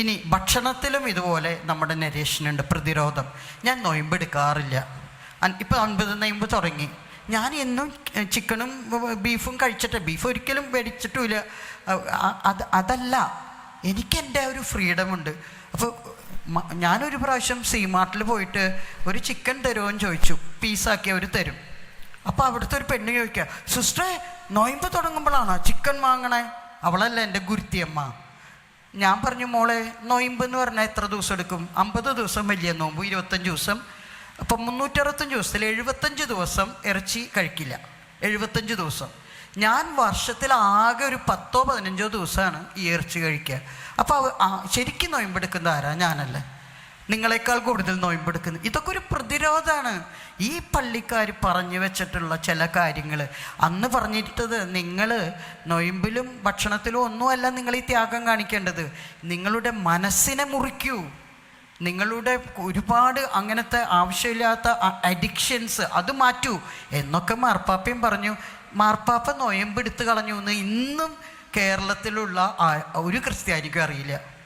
ഇനി ഭക്ഷണത്തിലും ഇതുപോലെ നമ്മുടെ നരേഷനുണ്ട്. പ്രതിരോധം. ഞാൻ നോയമ്പെടുക്കാറില്ല. ഇപ്പോൾ ഇപ്പൊ അൻപത് നോയമ്പ് തുടങ്ങി. ഞാൻ എന്നും ചിക്കനും ബീഫും കഴിച്ചിട്ട് ബീഫ് ഒരിക്കലും മേടിച്ചിട്ടുമില്ല. അത് അതല്ല. എനിക്ക് എന്റെ ഒരു ഫ്രീഡം ഉണ്ട് അപ്പോൾ ഞാനൊരു പ്രാവശ്യം സീമാർട്ടിൽ പോയിട്ട് ഒരു ചിക്കൻ തരുമോ എന്ന് ചോദിച്ചു. പീസാക്കി അവർ തരും. അപ്പോൾ അവിടുത്തെ ഒരു പെണ്ണ് ചോദിക്കുക സിസ്റ്ററെ നൊയമ്പ് തുടങ്ങുമ്പോഴാണോ ചിക്കൻ വാങ്ങണേ? അവളല്ല എന്റെ ഗുരുത്തിയമ്മ. ഞാൻ പറഞ്ഞു മോളെ നൊയിമ്പ് എന്ന് പറഞ്ഞാൽ എത്ര ദിവസം എടുക്കും? അമ്പത് ദിവസം വലിയ നോമ്പ് ഇരുപത്തഞ്ച് ദിവസം. അപ്പം മുന്നൂറ്ററുപത്തഞ്ച് ദിവസത്തിൽ എഴുപത്തഞ്ച് ദിവസം ഇറച്ചി കഴിക്കില്ല. എഴുപത്തഞ്ച് ദിവസം. ഞാൻ വർഷത്തിൽ ആകെ ഒരു പത്തോ പതിനഞ്ചോ ദിവസമാണ് ഈ ഇറച്ചി കഴിക്കുക. അപ്പോൾ ശരിക്കും നൊയമ്പെടുക്കുന്ന ആരാ? ഞാനല്ലേ. നിങ്ങളെക്കാൾ കൂടുതൽ നോയമ്പെടുക്കുന്നത്. ഇതൊക്കെ ഒരു പ്രതിരോധമാണ് ഈ പള്ളിക്കാർ പറഞ്ഞു വെച്ചിട്ടുള്ള ചില കാര്യങ്ങൾ അന്ന് പറഞ്ഞിട്ടത് നിങ്ങൾ നൊയമ്പിലും ഭക്ഷണത്തിലും ഒന്നുമല്ല നിങ്ങൾ ഈ ത്യാഗം കാണിക്കേണ്ടത്. നിങ്ങളുടെ മനസ്സിനെ മുറിക്കൂ. നിങ്ങളുടെ ഒരുപാട് അങ്ങനത്തെ ആവശ്യമില്ലാത്ത അഡിക്ഷൻസ് അത് മാറ്റൂ. എന്നൊക്കെ മാർപ്പാപ്പയും പറഞ്ഞു. മാർപ്പാപ്പ നൊയമ്പെടുത്ത് കളഞ്ഞു എന്ന് ഇന്നും കേരളത്തിലുള്ള ഒരു ക്രിസ്ത്യാനിക്കും അറിയില്ല.